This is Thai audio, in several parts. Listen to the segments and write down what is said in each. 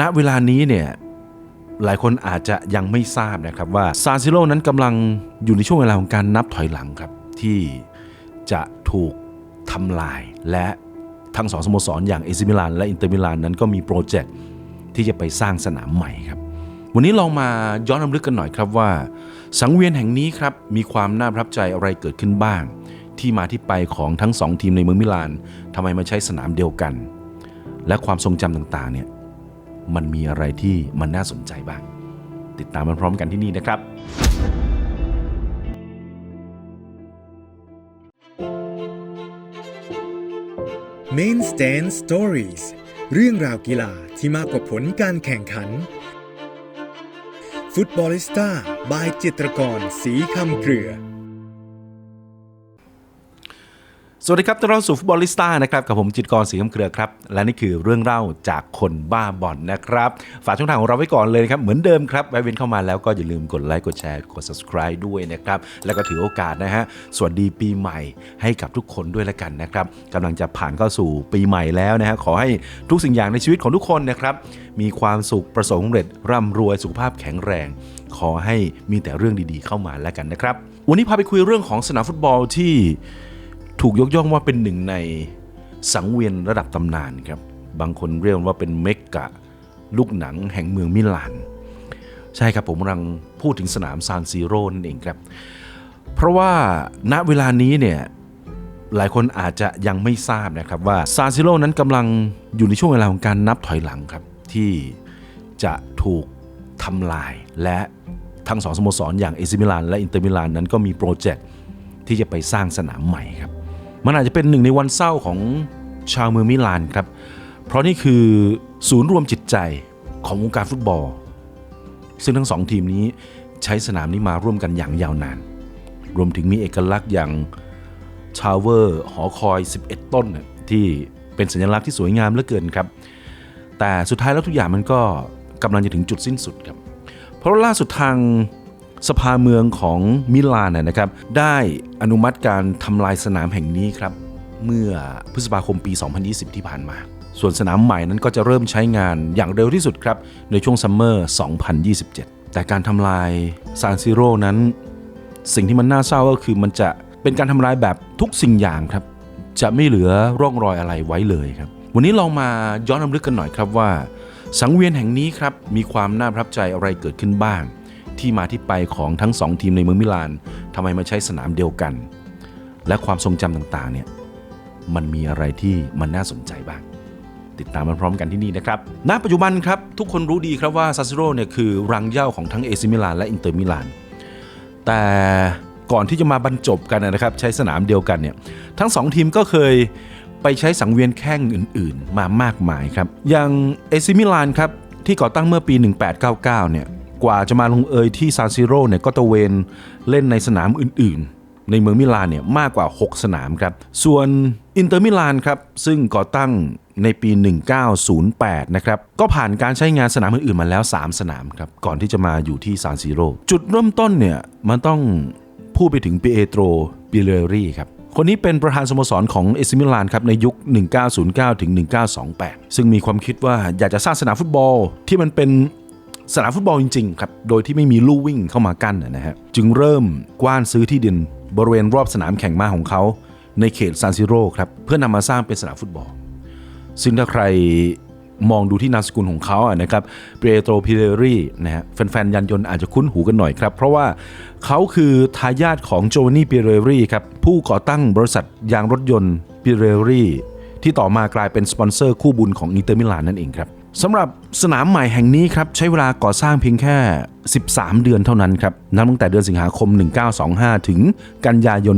ณเวลานี้เนี่ยหลายคนอาจจะยังไม่ทราบนะครับว่าซานซิโร่นั้นกำลังอยู่ในช่วงเวลาของการนับถอยหลังครับ ที่จะถูกทำลาย และทั้งสองสโมสรอย่างเอซิมิลานและอินเตอร์มิลานนั้นก็มีโปรเจกต์ที่จะไปสร้างสนามใหม่ครับ วันนี้ลองมาย้อนรำลึกกันหน่อยครับว่า สังเวียนแห่งนี้ครับมีความน่าประทับใจอะไรเกิดขึ้นบ้าง ที่มาที่ไปของทั้งสองทีมในเมืองมิลานทำไมมาใช้สนามเดียวกัน และความทรงจำต่างๆเนี่ย มันมีอะไรที่มันน่าสนใจบ้าง ติดตามมันพร้อมกันที่นี่นะครับ Main Stand Stories เรื่องราวกีฬาที่มากกว่าผลการแข่งขัน ฟุตบอลิสต้าบายจิตรกร สีคำเกลือ สวัสดีครับต้อนรับสู่ฟุตบอลลิสต้านะครับ กับผมจิตกรศรีคำเครือครับ และนี่คือเรื่องเล่าจากคนบ้าบอลนะครับ ฝากช่องทางของเราไว้ก่อนเลยนะครับ เหมือนเดิมครับแวะเวียนเข้ามาแล้วก็อย่าลืมกดไลค์ กดแชร์ กด subscribe ด้วยนะครับ แล้วก็ถือโอกาสนะฮะ สวัสดีปีใหม่ให้กับทุกคนด้วยละกันนะครับกำลังจะผ่านเข้าสู่ปีใหม่แล้วนะฮะ ขอให้ทุกสิ่งอย่างในชีวิตของทุกคนนะครับ มีความสุข ประสบความสำเร็จ ร่ำรวย สุขภาพแข็งแรง ขอให้มีแต่เรื่องดีๆ เข้ามาแล้วกันนะครับ วันนี้พาไปคุยเรื่องของสนามฟุตบอลที่ ถูกยกย่องว่าเป็นหนึ่งในสังเวียนระดับตำนานครับ บางคนเรียกว่าเป็นเมกกะลูกหนังแห่งเมืองมิลาน ใช่ครับผมกำลังพูดถึงสนามซานซีโร่นั่นเองครับ เพราะว่าณเวลานี้เนี่ยหลายคนอาจจะยังไม่ทราบนะครับว่าซานซิโร่นั้นกำลังอยู่ในช่วงเวลาของการนับถอยหลังครับ ที่จะถูกทำลายและทั้งสองสโมสรอย่างเอซิมิลานและอินเตอร์มิลานนั้นก็มีโปรเจกต์ที่จะไปสร้างสนามใหม่ครับ มันอาจจะเป็นหนึ่งในวันเศร้าของชาวเมืองมิลานครับ เพราะนี่คือศูนย์รวมจิตใจของวงการฟุตบอล ซึ่งทั้งสองทีมนี้ใช้สนามนี้มาร่วมกันอย่างยาวนาน รวมถึงมีเอกลักษณ์อย่างชาวเวอร์หอคอย 11 ต้น ที่เป็นสัญลักษณ์ที่สวยงามเหลือเกินครับ แต่สุดท้ายแล้วทุกอย่างมันก็กำลังจะถึงจุดสิ้นสุดครับ เพราะล่าสุดทาง สภาเมืองของมิลานนยนะครับได้อนุมัติการทำลายสนามแห่งนี้ครับเมื่อพฤษภาคมปี 2020 ที่ผ่านมา ส่วนสนามใหม่นั้นก็จะเริ่มใช้งานอย่างเร็วที่สุดครับ ในช่วงซัมเมอร์ 2027 แต่การทำลายซานซิโร่นั้น สิ่งที่มันน่าเศร้าก็คือมันจะเป็นการทำลายแบบทุกสิ่งอย่างครับ จะไม่เหลือร่องรอยอะไรไว้เลยครับ วันนี้ลองมาย้อนรำลึกกันหน่อยครับว่า สังเวียนแห่งนี้ครับมีความน่าประทับใจอะไรเกิดขึ้นบ้าง ที่มาที่ไปของทั้งสองทีมในเมืองมิลานทำไมมาใช้สนามเดียวกัน และความทรงจำต่างๆเนี่ยมันมีอะไรที่มันน่าสนใจบ้าง ติดตามมันพร้อมกันที่นี่นะครับณปัจจุบันครับทุกคนรู้ดีครับว่าซาซิโร่เนี่ยคือรังเย้าของทั้งเอซิมิลานและอินเตอร์มิลานแต่ก่อนที่จะมาบรรจบกันนะครับใช้สนามเดียวกันเนี่ยทั้งสองทีมก็เคยไปใช้สังเวียนแข่งอื่น ๆ มามากมายครับ อย่างเอซิมิลานครับที่ก่อตั้งเมื่อปี 1899 เนี่ย กว่าจะมาลงเอยที่ซานซิโร่เนี่ยก็ตะเวนเล่นในสนามอื่นๆ ในเมืองมิลานเนี่ยมากกว่า 6 สนามครับ ส่วนอินเตอร์มิลานครับ ซึ่งก่อตั้งในปี 1908 นะครับ ก็ผ่านการใช้งานสนามอื่นๆมาแล้ว 3 สนามครับ ก่อนที่จะมาอยู่ที่ซานซิโร่จุดเริ่มต้นเนี่ยมันต้องพูดไปถึงเปเอโตรปิเลรี่ครับคนนี้เป็นประธานสโมสรของเอซิมิลานครับในยุค 1909 ถึง 1928 ซึ่งมีความคิดว่าอยากจะสร้างสนามฟุตบอลที่มันเป็น สนามฟุตบอลจริงๆครับ โดยที่ไม่มีลู่วิ่งเข้ามากั้นนะฮะ จึงเริ่มกว้านซื้อที่ดินบริเวณรอบสนามแข่งม้าของเขา ในเขตซานซิโร่ครับ เพื่อนำมาสร้างเป็นสนามฟุตบอล ซึ่งถ้าใครมองดูที่นามสกุลของเขาอะนะครับเปโตรพิเรรีนะฮะแฟนๆยันยนต์อาจจะคุ้นหูกันหน่อยครับ เพราะว่าเขาคือทายาทของโจวานนี่พิเรรีครับ ผู้ก่อตั้งบริษัทยางรถยนต์พิเรรีที่ต่อมากลายเป็นสปอนเซอร์คู่บุญของอินเตอร์มิลานนั่นเองครับ สำหรับสนามใหม่แห่งนี้ครับใช้เวลาก่อสร้างเพียงแค่ 13 เดือนเท่านั้นครับนับตั้งแต่เดือนสิงหาคม 1925 ถึงกันยายน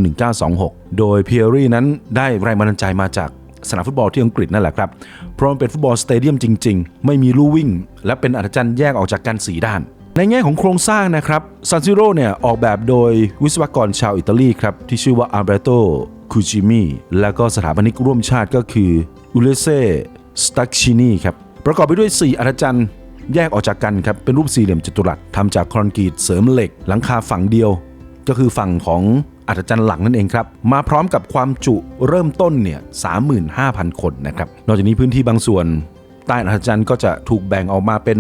1926 โดยพิเรรีนั้นได้แรงบันดาลใจมาจากสนามฟุตบอลที่อังกฤษนั่นแหละครับ เพราะมันเป็นฟุตบอลสเตเดียมจริง ๆ ไม่มีลู่วิ่ง และเป็นอัธจันทร์แยกออกจากกันสีด้าน ในแง่ของโครงสร้างนะครับซันซิโร่เนี่ยออกแบบโดยวิศวกรชาวอิตาลีครับที่ชื่อว่าอาร์เบโตคูจิมิและก็สถาปนิกร่วมชาติก็คืออุเลเซสตักชินีครับ ประกอบไปด้วย 4อัธจันทร์แยกออกจากกันครับเป็นรูปสี่เหลี่ยมจัตุรัสทำจากคอนกรีตเสริมเหล็ก หลังคาฝั่งเดียว ก็คือฝั่งของอัศจรรย์หลังนั่นเองครับ มาพร้อมกับความจุเริ่มต้นเนี่ย35,000 คนนะครับนอกจากนี้พื้นที่บางส่วน ใต้อัศจรรย์ก็จะถูกแบ่งออกมาเป็น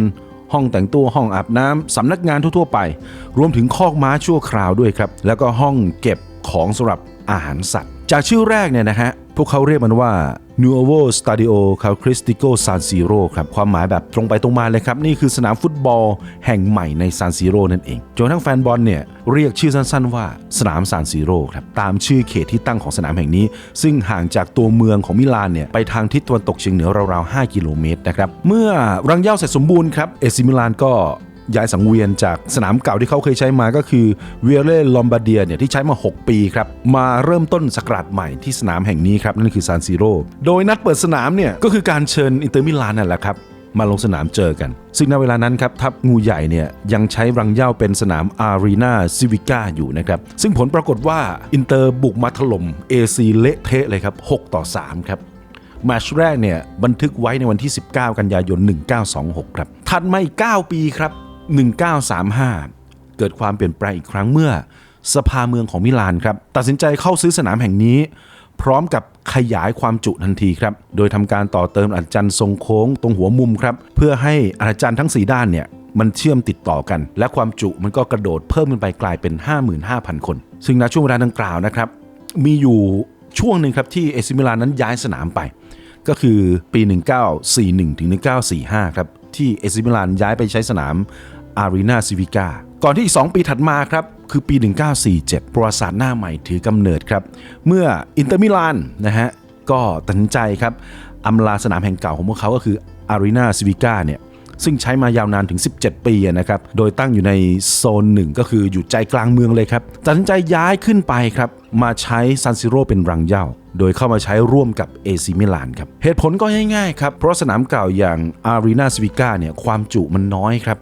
ห้องแต่งตัวห้องอาบน้ำสำนักงานทั่วๆไป รวมถึงคอกม้าชั่วคราวด้วยครับ แล้วก็ห้องเก็บของสำหรับอาหารสัตว์ จากชื่อแรกเนี่ยนะฮะ วกเขาเรียกมันว่า Nuovo Stadio Calcistico San Siro ครับ ความหมายแบบตรงไปตรงมาเลยครับ นี่คือสนามฟุตบอลแห่งใหม่ในซานซีโร่นั่นเอง จนทั้งแฟนบอลเนี่ย เรียกชื่อสั้นๆว่าสนามซานซีโร่ครับ ตามชื่อเขตที่ตั้งของสนามแห่งนี้ ซึ่งห่างจากตัวเมืองของมิลานเนี่ย ไปทางทิศตะวันตกเฉียงเหนือราวๆ 5 กิโลเมตรนะครับ เมื่อรังเย้าเสร็จสมบูรณ์ครับ เอซิมิลานก็ ย้ายสังเวียนจากสนามเก่าที่เขาเคยใช้มาก็คือเวียเล่ลอมบาเดียเนี่ยที่ใช้มา 6 ปีครับ มาเริ่มต้นสกราดใหม่ที่สนามแห่งนี้ครับ นั่นคือซานซิโร่โดยนัดเปิดสนามเนี่ยก็คือการเชิญอินเตอร์มิลานนั่นแหละครับมาลงสนามเจอกัน ซึ่งในเวลานั้นครับทัพงูใหญ่เนี่ยยังใช้รังเย้าเป็นสนามอารีนาซิวิก้าอยู่นะครับ ซึ่งผลปรากฏว่าอินเตอร์บุกมาถล่ม AC เละเทะเลยครับ 6 ต่อ 3 ครับแมชแรกเนี่ยบันทึกไว้ในวันที่ 19 กันยายน 1926 ครับ ถัดมาอีก 9 ปีครับ 1935 เกิดความเปลี่ยนแปลงอีกครั้งเมื่อ สภาเมืองของมิลานครับ ตัดสินใจเข้าซื้อสนามแห่งนี้ พร้อมกับขยายความจุทันทีครับ โดยทำการต่อเติมอาจารย์ทรงโค้งตรงหัวมุมครับ เพื่อให้อาจารย์ทั้ง 4 ด้านเนี่ยมันเชื่อมติดต่อกัน และความจุมันก็กระโดดเพิ่มขึ้นไปกลายเป็น 55,000 คน ซึ่งณช่วงเวลาดังกล่าวนะครับ มีอยู่ช่วงหนึ่งครับที่เอซิมิลานนั้นย้ายสนามไป ก็คือปี 1941ถึง1945 ครับ ที่เอซิมิลานย้ายไปใช้สนาม อารีนาซิวิกาก่อนที่อีก 2 ปีถัดมาครับ คือปี 1947 ประวัติศาสตร์หน้าใหม่ถือกำเนิดครับ เมื่ออินเตอร์มิลานนะฮะ ก็ตัดสินใจครับอำลาสนามแห่งเก่าของพวกเขาก็คืออารีนาซิวิกาเนี่ยซึ่งใช้มายาวนานถึง 17 ปีนะครับ โดยตั้งอยู่ในโซนหนึ่งก็คืออยู่ใจกลางเมืองเลยครับ ตัดสินใจย้ายขึ้นไปครับ มาใช้ซันซิโร่เป็นรังเหย้า โดยเข้ามาใช้ร่วมกับเอซิมิลานครับ เหตุผลก็ง่ายๆครับ เพราะสนามเก่าอย่างอารีนาสวิก้าเนี่ยความจุมันน้อยครับ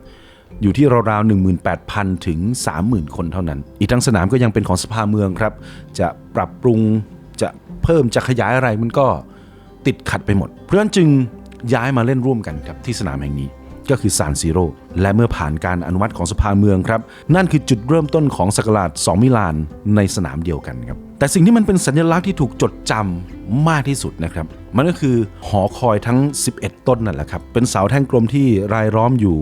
อยู่ที่ราวๆ18,000 ถึง 30,000 คนเท่านั้น อีกทั้งสนามก็ยังเป็นของสภาเมืองครับ จะปรับปรุงจะเพิ่มจะขยายอะไรมันก็ติดขัดไปหมด เพราะฉะนั้นจึงย้ายมาเล่นร่วมกันครับที่สนามแห่งนี้ก็คือซานซิโร่และเมื่อผ่านการอนุมัติของสภาเมืองครับ นั่นคือจุดเริ่มต้นของสกราช2มิลานในสนามเดียวกันครับ แต่สิ่งที่มันเป็นสัญลักษณ์ที่ถูกจดจำมากที่สุดนะครับ มันก็คือหอคอยทั้ง 11 ต้นนั่นแหละครับ เป็นเสาแท่งกลมที่รายล้อมอยู่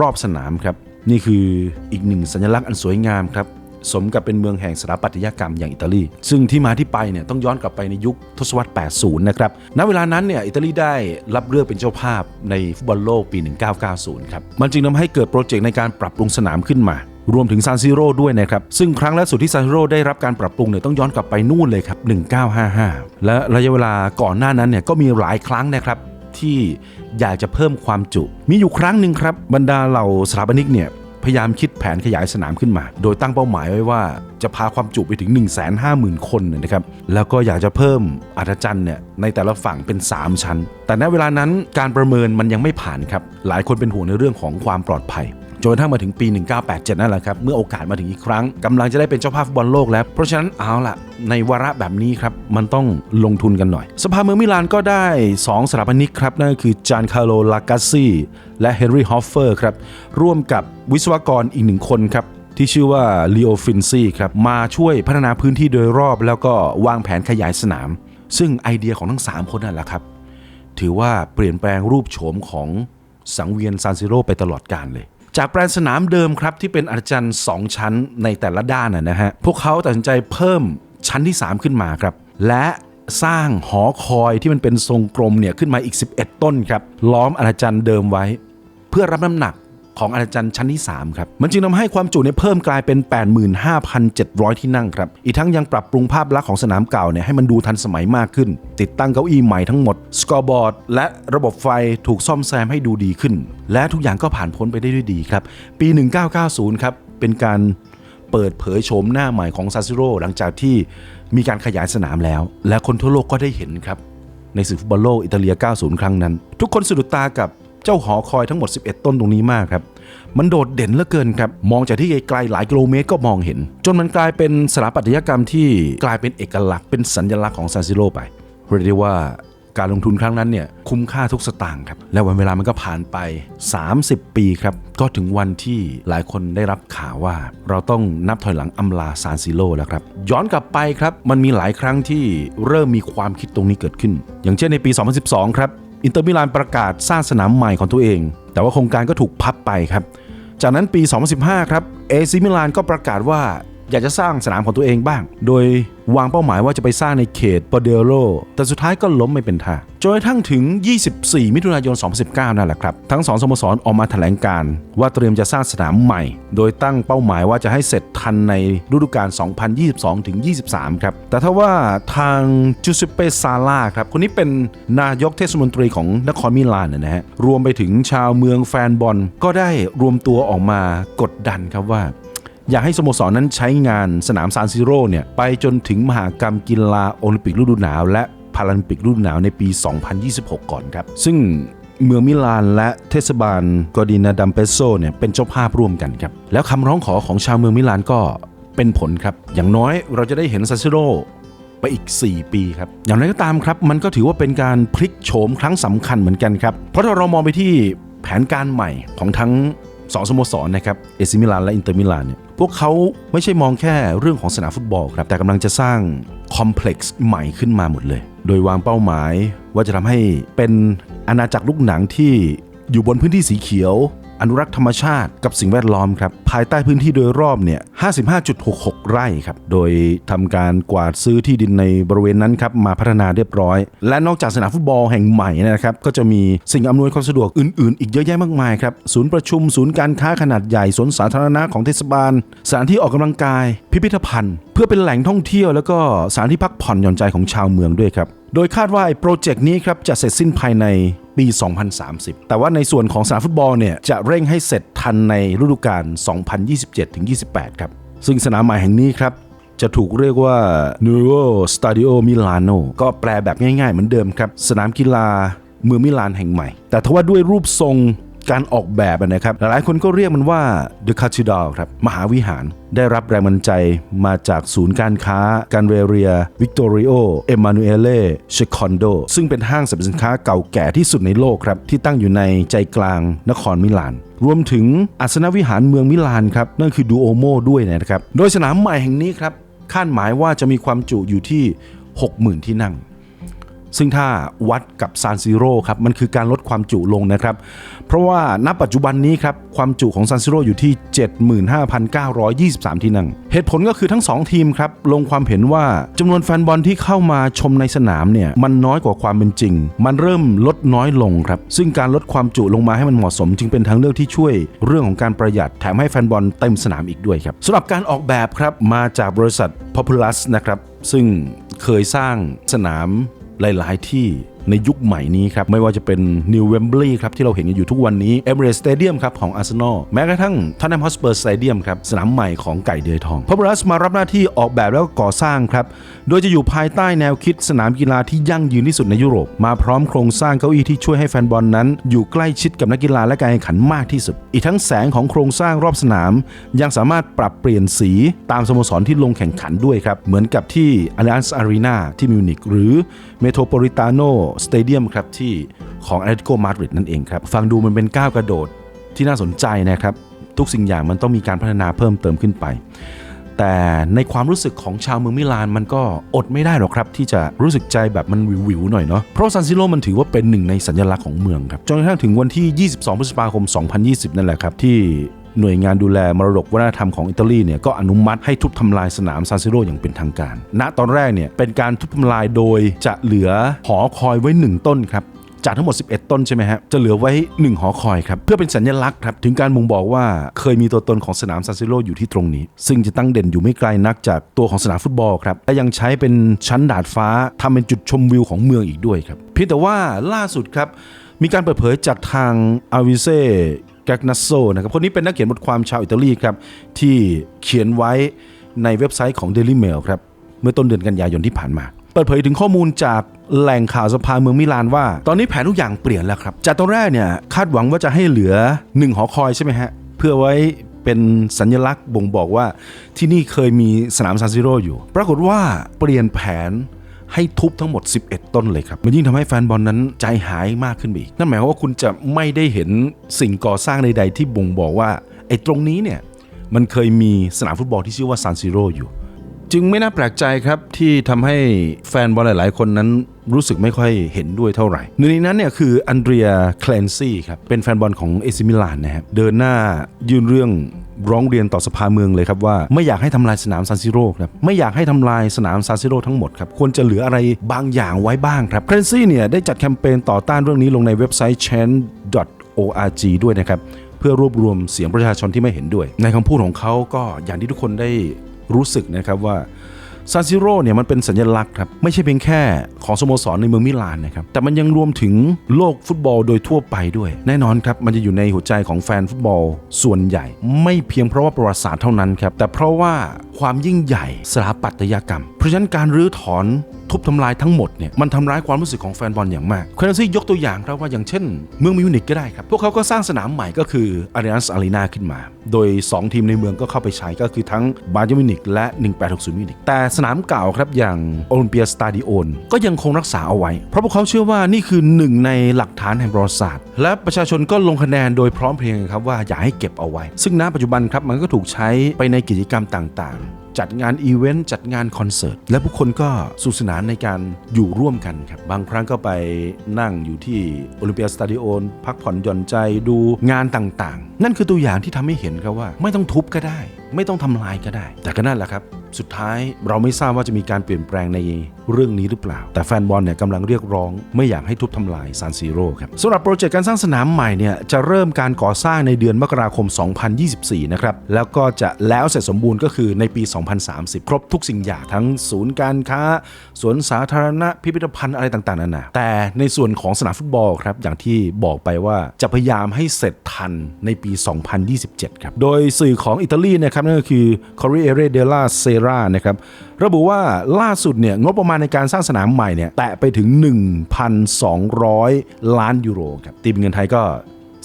รอบสนามครับ นี่คืออีกหนึ่งสัญลักษณ์อันสวยงามครับ สมกับเป็นเมืองแห่งสถาปัตยกรรมอย่างอิตาลี ซึ่งที่มาที่ไปเนี่ยต้องย้อนกลับไปในยุคทศวรรษ 80 นะครับ ณ เวลานั้นเนี่ยอิตาลีได้รับเลือกเป็นเจ้าภาพในฟุตบอลโลกปี 1990 ครับ มันจึงทำให้เกิดโปรเจกต์ในการปรับปรุงสนามขึ้นมารวมถึงซานซิโร่ด้วยนะครับ ซึ่งครั้งล่าสุดที่ซานซิโร่ได้รับการปรับปรุงเนี่ยต้องย้อนกลับไปนู่นเลยครับ 1955 และระยะเวลาก่อนหน้านั้นเนี่ยก็มีหลายครั้งนะครับ ที่อยากจะเพิ่มความจุ มีอยู่ครั้งหนึ่งครับ บรรดาเหล่าสถาปนิกเนี่ยพยายามคิดแผนขยายสนามขึ้นมา โดยตั้งเป้าหมายไว้ว่าจะพาความจุไปถึง 150,000 คนนะครับ แล้วก็อยากจะเพิ่มอัธจันทร์เนี่ยในแต่ละฝั่งเป็น 3 ชั้น แต่ณเวลานั้นการประเมินมันยังไม่ผ่านครับ หลายคนเป็นห่วงในเรื่องของความปลอดภัย จนกระทั่งมาถึงปี 1987 นั่นแหละครับ เมื่อโอกาสมาถึงอีกครั้งกำลังจะได้เป็นเจ้าภาพฟุตบอลโลกแล้ว เพราะฉะนั้นเอาล่ะ ในวาระแบบนี้ครับ มันต้องลงทุนกันหน่อย สภาเมืองมิลานก็ได้ 2 สถาปนิกครับ นั่นก็คือจานคาร์โลลากาซีและเฮนรี่ฮอฟเฟอร์ครับร่วมกับวิศวกรอีกหนึ่งคนครับที่ชื่อว่าลีโอฟินซีครับมาช่วยพัฒนาพื้นที่โดยรอบ แล้วก็วางแผนขยายสนาม ซึ่งไอเดียของทั้ง 3 คนนั่นแหละครับ ถือว่าเปลี่ยนแปลงรูปโฉมของสังเวียนซานซิโร่ไปตลอดกาลเลย จากแปลนสนามเดิมครับที่เป็นอาจารย์ 2 ชั้นในแต่ละด้านนะนะฮะพวกเขาตัดสินใจเพิ่มชั้นที่ 3 ขึ้นมาครับ และสร้างหอคอยที่มันเป็นทรงกลมเนี่ยขึ้นมาอีก 11 ต้นครับ ล้อมอาจารย์เดิมไว้ เพื่อรับน้ำหนัก ของอาจารย์ชั้นที่ 3 ครับ มันจึงทำให้ความจุเนี่ยเพิ่มกลายเป็น 85,700 ที่นั่งครับ อีกทั้งยังปรับปรุงภาพลักษณ์ของสนามเก่าเนี่ยให้มันดูทันสมัยมากขึ้น ติดตั้งเก้าอี้ใหม่ทั้งหมด สกอร์บอร์ด และระบบไฟถูกซ่อมแซมให้ดูดีขึ้น และทุกอย่างก็ผ่านพ้นไปได้ด้วยดีครับ ปี 1990 ครับ เป็นการเปิดเผยโฉมหน้าใหม่ของซาซิโร่หลังจากที่มีการขยายสนามแล้ว และคนทั่วโลกก็ได้เห็นครับในศึกฟุตบอลโลกอิตาเลีย 90 ครั้งนั้น ทุกคนสะดุดตากับ เจ้าหอคอยทั้งหมด 11 ต้นตรงนี้มากครับ มันโดดเด่นเหลือเกินครับ มองจากที่ไกลๆหลายกิโลเมตรก็มองเห็น จนมันกลายเป็นสถาปัตยกรรมที่กลายเป็นเอกลักษณ์เป็นสัญลักษณ์ของซานซิโร่ไปเรียกได้ว่าการลงทุนครั้งนั้นเนี่ยคุ้มค่าทุกสตางค์ครับ และวันเวลามันก็ผ่านไป 30 ปีครับ ก็ถึงวันที่หลายคนได้รับข่าวว่า เราต้องนับถอยหลังอำลาซานซิโร่แล้วครับ ย้อนกลับไปครับ มันมีหลายครั้งที่เริ่มมีความคิดตรงนี้เกิดขึ้น อย่างเช่นในปี 2012 ครับ อินเตอร์มิลานประกาศสร้างสนามใหม่ของตัวเอง แต่ว่าโครงการก็ถูกพับไปครับ จากนั้นปี 2015 ครับ เอซิมิลานก็ประกาศว่า อยากจะสร้างสนามของตัวเองบ้าง โดยวางเป้าหมายว่าจะไปสร้างในเขตปอเดโรแต่สุดท้ายก็ล้มไม่เป็นท่าจนกระทั่งถึง 24 มิถุนายน 2019 นั่นแหละครับ ทั้งสองสโมสรออกมาแถลงการว่าเตรียมจะสร้างสนามใหม่ โดยตั้งเป้าหมายว่าจะให้เสร็จทันในฤดูกาล 2022-23 ครับ แต่ถ้าว่าทางจูเซเปซาร่าครับ คนนี้เป็นนายกเทศมนตรีของนครมิลานนะฮะ รวมไปถึงชาวเมืองแฟนบอลก็ได้รวมตัวออกมากดดันครับว่า อยากให้สโมสรนั้นใช้งานสนามซานซิโร่เนี่ยไปจนถึงมหากรรมกีฬาโอลิมปิกฤดูหนาว และพาราลิมปิกฤดูหนาวในปี 2026 ก่อนครับ ซึ่งเมืองมิลานและเทศบาลกอดินาดัมเปโซเนี่ยเป็นเจ้าภาพร่วมกันครับ แล้วคำร้องขอของชาวเมืองมิลานก็เป็นผลครับ อย่างน้อยเราจะได้เห็นซานซิโร่ไปอีก 4 ปีครับ อย่างไรก็ตามครับ มันก็ถือว่าเป็นการพลิกโฉมครั้งสำคัญเหมือนกันครับ เพราะถ้าเรามองไปที่แผนการใหม่ของทั้ง สองสโมสรนะครับเอซิมิลานและอินเตอร์มิลานเนี่ยพวกเขาไม่ใช่มองแค่เรื่องของสนามฟุตบอลครับ แต่กำลังจะสร้างคอมเพล็กซ์ใหม่ขึ้นมาหมดเลย โดยวางเป้าหมายว่าจะทำให้เป็นอาณาจักรลูกหนังที่อยู่บนพื้นที่สีเขียว อนุรักษ์ธรรมชาติกับสิ่งแวดล้อมครับ ภายใต้พื้นที่โดยรอบเนี่ย 55.66 ไร่ครับ โดยทำการกวาดซื้อที่ดินในบริเวณนั้นครับมาพัฒนาเรียบร้อย และนอกจากสนามฟุตบอลแห่งใหม่นะครับก็จะมีสิ่งอำนวยความสะดวกอื่นๆ อีกเยอะแยะมากมายครับศูนย์ประชุมศูนย์การค้าขนาดใหญ่สวนสาธารณะของเทศบาลสถานที่ออกกำลังกาย พิพิธภัณฑ์ เพื่อเป็นแหล่งท่องเที่ยวแล้วก็สถานที่พักผ่อนหย่อนใจของชาวเมืองด้วยครับโดยคาดว่าไอ้โปรเจกต์นี้ครับจะเสร็จสิ้นภายในปี 2030 แต่ว่าในส่วนของสนามฟุตบอลเนี่ยจะเร่งให้เสร็จทันในฤดูกาล2027-28 ครับ ซึ่งสนามใหม่แห่งนี้ครับ จะถูกเรียกว่า n u r o Stadio Milano ก็แปลแบบง่ายๆเหมือนเดิมครับ สนามกีฬาเมืองมิลานแห่งใหม่ แต่ทว่าด้วยรูปทรง การออกแบบนะครับหลายๆคนก็เรียกมันว่า The Cathedral ครับมหาวิหารได้รับแรงบันใจมาจากศูนย์การค้าการเวเรียวิกตอริโอเอมานูเอเล่เชคอนโดซึ่งเป็นห้างสรรพสินค้าเก่าแก่ที่สุดในโลกครับ ที่ตั้งอยู่ในใจกลางนครมิลาน รวมถึงอัศนวิหารเมืองมิลานครับ นั่นคือดูโอโมด้วยนะครับ โดยสนามใหม่แห่งนี้ครับ คาดหมายว่าจะมีความจุอยู่ที่ 60,000 ที่นั่ง ซึ่งถ้าวัดกับซานซิโร่ครับมันคือการลดความจุลงนะครับ เพราะว่าณปัจจุบันนี้ครับความจุของซานซิโร่อยู่ที่ 75,923 ที่นั่ง เหตุผลก็คือทั้ง 2 ทีมครับลงความเห็นว่าจำนวนแฟนบอลที่เข้ามาชมในสนามเนี่ยมันน้อยกว่าความเป็นจริง มันเริ่มลดน้อยลงครับซึ่งการลดความจุลงมาให้มันเหมาะสม จึงเป็นทางเลือกที่ช่วยเรื่องของการประหยัดแถมให้แฟนบอลเต็มสนามอีกด้วยครับสำหรับการออกแบบครับมาจากบริษัท Populous นะครับซึ่งเคยสร้างสนาม หลาย ๆ ที่ ในยุคใหม่นี้ครับ ไม่ว่าจะเป็น New Wembley ครับที่เราเห็นอยู่ทุกวันนี้ Emirates Stadium ครับของ Arsenal แม้กระทั่ง Tottenham Hotspur Stadium ครับสนามใหม่ของไก่เดือยทองพ o บรัสมารับหน้าที่ออกแบบแล้วก็ก่อสร้างครับโดยจะอยู่ภายใต้แนวคิดสนามกีฬาที่ยั่งยืนที่สุดในยุโรป มาพร้อมโครงสร้างเก้าอี้ที่ช่วยให้แฟนบอลนั้น อยู่ใกล้ชิดกับนักกีฬาและการแข่งขันมากที่สุด อีกทั้งแสงของโครงสร้างรอบสนาม ยังสามารถปรับเปลี่ยนสีตามสโมสรที่ลงแข่งขันด้วยครับเหมือนกับที่ Allianz Arena ที่มิวนิกหรือ Metropolitano Stadium ครับที่ของ Atletico Madrid นั่นเองครับ ฟังดูมันเป็นก้าวกระโดดที่น่าสนใจนะครับ ทุกสิ่งอย่างมันต้องมีการพัฒนาเพิ่มเติมขึ้นไป แต่ในความรู้สึกของชาวเมืองมิลานมันก็อดไม่ได้หรอกครับ ที่จะรู้สึกใจแบบมันวิวๆหน่อยเนาะเพราะซันซิโร่มันถือว่าเป็นหนึ่งในสัญลักษณ์ของเมืองครับจนกระทั่งถึงวันที่ 22 พฤษภาคม 2020 นั่นแหละครับที่ หน่วยงานดูแลมรดกวัฒนธรรมของอิตาลีเนี่ยก็อนุมัติให้ทุบทำลายสนามซานซิโรอย่างเป็นทางการ ณตอนแรกเนี่ยเป็นการทุบทำลายโดยจะเหลือหอคอยไว้ 1 ต้นครับจากทั้งหมด 11 ต้นใช่ไหมฮะ จะเหลือไว้ 1 หอคอยครับ เพื่อเป็นสัญลักษณ์ครับ ถึงการบ่งบอกว่าเคยมีตัวตนของสนามซานซิโรอยู่ที่ตรงนี้ ซึ่งจะตั้งเด่นอยู่ไม่ไกลนักจากตัวของสนามฟุตบอลครับ และยังใช้เป็นชั้นดาดฟ้าทำเป็นจุดชมวิวของเมืองอีกด้วยครับ เพียงแต่ว่าล่าสุดครับ มีการเปิดเผยจากทางอาวิเซ แกกนัสโซนะครับคนนี้เป็นนักเขียนบทความชาวอิตาลีครับที่เขียนไว้ในเว็บไซต์ของ Daily Mail ครับเมื่อต้นเดือนกันยายนที่ผ่านมา เปิดเผยถึงข้อมูลจากแหล่งข่าวสภาเมืองมิลานว่า ตอนนี้แผนทุกอย่างเปลี่ยนแล้วครับ จากตอนแรกเนี่ยคาดหวังว่าจะให้เหลือ 1 หอคอยใช่ไหมฮะ เพื่อไว้เป็นสัญลักษณ์บ่งบอกว่าที่นี่เคยมีสนามซานซิโร่อยู่ ปรากฏว่าเปลี่ยนแผน ให้ทุบทั้งหมด 11 ต้นเลยครับ มันยิ่งทำให้แฟนบอลนั้นใจหายมากขึ้นไปอีก นั่นหมายความว่าคุณจะไม่ได้เห็นสิ่งก่อสร้างใดๆที่บ่งบอกว่าไอ้ตรงนี้เนี่ยมันเคยมีสนามฟุตบอลที่ชื่อว่าซานซิโรอยู่ จึงไม่น่าแปลกใจครับที่ทำให้แฟนบอลหลาย ๆ คนนั้นรู้สึกไม่ค่อยเห็นด้วยเท่าไหร่หนึ่งในนั้นเนี่ยคืออันเดรียเคลนซี่ครับ เป็นแฟนบอลของเอซิมิลานนะครับ เดินหน้ายื่นเรื่อง ร้องเรียนต่อสภาเมืองเลยครับว่าไม่อยากให้ทำลายสนามซานซิโร่ครับไม่อยากให้ทำลายสนามซานซิโร่ทั้งหมดครับควรจะเหลืออะไรบางอย่างไว้บ้างครับเครนซี่เนี่ยได้จัดแคมเปญต่อต้านเรื่องนี้ลงในเว็บไซต์ change.org ด้วยนะครับเพื่อรวบรวมเสียงประชาชนที่ไม่เห็นด้วย ในคำพูดของเขาก็อย่างที่ทุกคนได้รู้สึกนะครับว่า ซานซิโร่เนี่ยมันเป็นสัญลักษณ์ครับ ไม่ใช่เพียงแค่ของสโมสรในเมืองมิลานนะครับ แต่มันยังรวมถึงโลกฟุตบอลโดยทั่วไปด้วย แน่นอนครับ มันจะอยู่ในหัวใจของแฟนฟุตบอลส่วนใหญ่ ไม่เพียงเพราะว่าประวัติศาสตร์เท่านั้นครับ แต่เพราะว่าความยิ่งใหญ่สถาปัตยกรรม เพราะฉะนั้นการรื้อถอนทุบทำลายทั้งหมดเนี่ยมันทำร้ายความรู้สึกของแฟนบอลอย่างมากเคนซี่ยกตัวอย่างครับว่าอย่างเช่น เมืองมิวนิกก็ได้ครับ พวกเขาก็สร้างสนามใหม่ก็คืออารี a สอารีนาขึ้นมา โดย 2 ทีมในเมืองก็เข้าไปใช้ก็คือทั้งบาเยร์นมิวนิกและ 1860 มิวนิกแต่สนามเก่าครับอย่างโอลิมเปียสตาดิโอนก็ยังคงรักษาเอาไว้ เพราะพวกเขาเชื่อว่านี่คือหนึ่งในหลักฐานแห่งประวัติศาสตร์ และประชาชนก็ลงคะแนนโดยพร้อมเพรียงกันครับว่าอยากให้เก็บเอาไว้ ซึ่งณปัจจุบันครับมันก็ถูกใช้ไปในกิจกรรมต่าง จัดงานอีเวนต์จัดงานคอนเสิร์ต และผู้คนก็สุขสนานในการอยู่ร่วมกันครับ บางครั้งก็ไปนั่งอยู่ที่โอลิมเปียสตาดิโอพักผ่อนหย่อนใจดูงานต่างๆ นั่นคือตัวอย่างที่ทำให้เห็นครับว่า ไม่ต้องทุบก็ได้ ไม่ต้องทำลายก็ได้ แต่ก็นั่นแหละครับ สุดท้ายเราไม่ทราบว่าจะมีการเปลี่ยนแปลงในเรื่องนี้หรือเปล่า แต่แฟนบอลเนี่ยกำลังเรียกร้อง ไม่อยากให้ทุบทำลายซานซีโร่ครับสำหรับโปรเจกต์การสร้างสนามใหม่เนี่ยจะเริ่มการก่อสร้างในเดือนมกราคม 2024 นะครับแล้วก็จะแล้วเสร็จสมบูรณ์ก็คือในปี 2030 ครบทุกสิ่งอย่างทั้งศูนย์การค้าสวนสาธารณะพิพิธภัณฑ์อะไรต่างๆนานาแต่ในส่วนของสนามฟุตบอลครับอย่างที่บอกไปว่าจะพยายามให้เสร็จทันในปี 2027 ครับโดยสื่อของอิตาลีนะครับนั่นก็คือ Corriere della Sera นะครับระบุว่าล่าสุดเนี่ยงบประมาณในการสร้างสนามใหม่เนี่ยแตะไปถึง 1,200 ล้านยูโรครับตีเป็นเงินไทยก็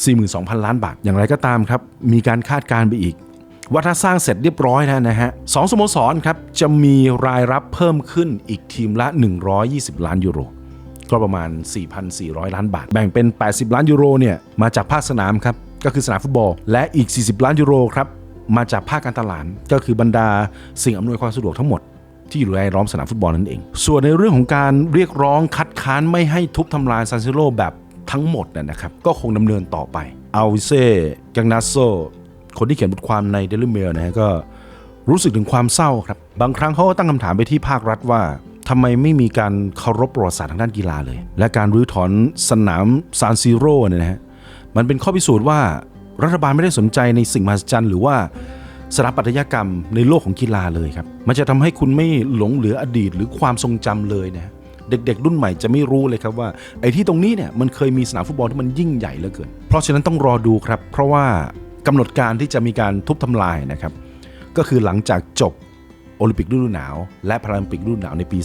42,000 ล้านบาท อย่างไรก็ตามครับ มีการคาดการณ์ไปอีกว่าถ้าสร้างเสร็จเรียบร้อยแล้วนะฮะสองสโมสรครับจะมีรายรับเพิ่มขึ้นอีกทีมละ 120 ล้านยูโร ก็ประมาณ 4,400 ล้านบาท แบ่งเป็น 80 ล้านยูโรเนี่ยมาจากภาคสนามครับก็คือสนามฟุตบอล และอีก 40 ล้านยูโรครับ มาจากภาคการตลาดก็คือบรรดาสิ่งอำนวยความสะดวกทั้งหมดที่อยู่ในล้อมสนามฟุตบอลนั่นเอง ส่วนในเรื่องของการเรียกร้องคัดค้านไม่ให้ทุบทำลายซานซิโร่แบบทั้งหมดนะนะครับ ก็คงดำเนินต่อไปอัลเซ่กังนาโซ คนที่เขียนบทความใน Daily Mail นะฮะก็รู้สึกถึงความเศร้าครับ บางครั้งเขาก็ตั้งคำถามไปที่ภาครัฐว่าทำไมไม่มีการเคารพประวัติศาสตร์ทางด้านกีฬาเลย และการรื้อถอนสนามซานซิโร่เนี่ยนะฮะมันเป็นข้อพิสูจน์ว่า รัฐบาลไม่ได้สนใจในสิ่งมหัศจรรย์หรือว่าสถาปัตยกรรมในโลกของกีฬาเลยครับ มันจะทำให้คุณไม่หลงเหลืออดีตหรือความทรงจำเลยนะเด็กๆ รุ่นใหม่จะไม่รู้เลยครับว่าไอ้ที่ตรงนี้เนี่ยมันเคยมีสนามฟุตบอลที่มันยิ่งใหญ่เหลือเกิน เพราะฉะนั้นต้องรอดูครับ เพราะว่ากำหนดการที่จะมีการทุบทำลายนะครับ ก็คือหลังจากจบโอลิมปิกฤดูหนาว และพาราลิมปิกฤดูหนาวในปี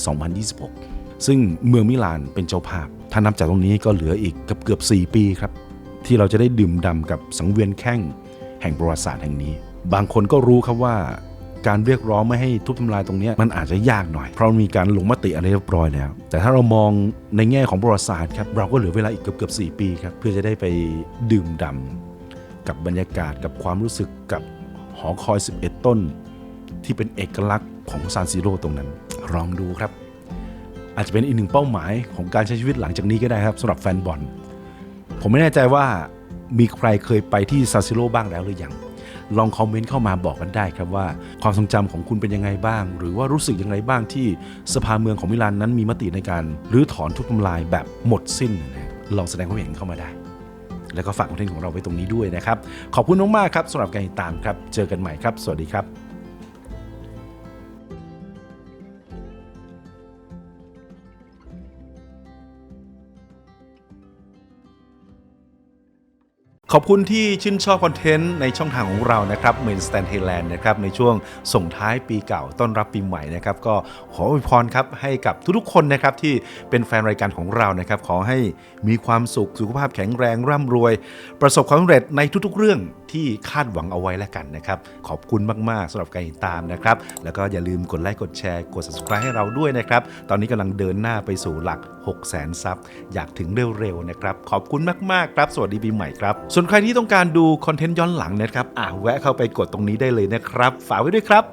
2026 ซึ่งเมืองมิลานเป็นเจ้าภาพ ถ้านับจากตรงนี้ก็เหลืออีกเกือบเกือบ4ปีครับ ที่เราจะได้ดื่มด่ำกับสังเวียนแข่งแห่งประวัติศาสตร์แห่งนี้ บางคนก็รู้ครับว่าการเรียกร้องไม่ให้ทุบทำลายตรงนี้มันอาจจะยากหน่อย เพราะมีการลงมติอะไรเรียบร้อยแล้ว แต่ถ้าเรามองในแง่ของประวัติศาสตร์ครับเราก็เหลือเวลาอีกเกือบเกือบ4ปีครับเพื่อจะได้ไปดื่มด่ำกับบรรยากาศกับความรู้สึกกับหอคอย 11 ต้น ที่เป็นเอกลักษณ์ของซานซิโร่ตรงนั้นลองดูครับ อาจจะเป็นอีกหนึ่งเป้าหมายของการใช้ชีวิตหลังจากนี้ก็ได้ครับสำหรับแฟนบอล ผมไม่แน่ใจว่ามีใครเคยไปที่ซาซิโร่บ้างแล้วหรือยังลองคอมเมนต์เข้ามาบอกกันได้ครับว่าความทรงจำของคุณเป็นยังไงบ้าง หรือว่ารู้สึกยังไงบ้างที่สภาเมืองของมิลานนั้นมีมติในการรื้อถอนทุบทำลายแบบหมดสิ้นนะลองแสดงความเห็นเข้ามาได้ แล้วก็ฝากคอนเทนต์ของเราไว้ตรงนี้ด้วยนะครับ ขอบคุณมากๆครับสำหรับการติดตามครับ เจอกันใหม่ครับ สวัสดีครับ ขอบคุณที่ชื่นชอบคอนเทนต์ในช่องทางของเรานะครับ Main Stand Thailand นะครับในช่วงส่งท้ายปีเก่าต้อนรับปีใหม่นะครับก็ขออวยพรครับให้กับทุกๆคนนะครับที่เป็นแฟนรายการของเรานะครับขอให้มีความสุขสุขภาพแข็งแรงร่ำรวย ประสบความสำเร็จในทุกๆเรื่อง ที่คาดหวังเอาไว้แล้วกันนะครับ ขอบคุณมาก ๆสำหรับการติดตามนะครับ แล้วก็อย่าลืมกดไลค์กดแชร์กด subscribe ให้เราด้วยนะครับ ตอนนี้กำลังเดินหน้าไปสู่หลัก 6 0 0 0 0ซับอยากถึงเร็วๆนะครับ ขอบคุณมากๆครับ สวัสดีปีใหม่ครับ ส่วนใครที่ต้องการดูคอนเทนต์ย้อนหลังนะครับอ่าแวะเข้าไปกดตรงนี้ได้เลยนะครับ ฝากไว้ด้วยครับ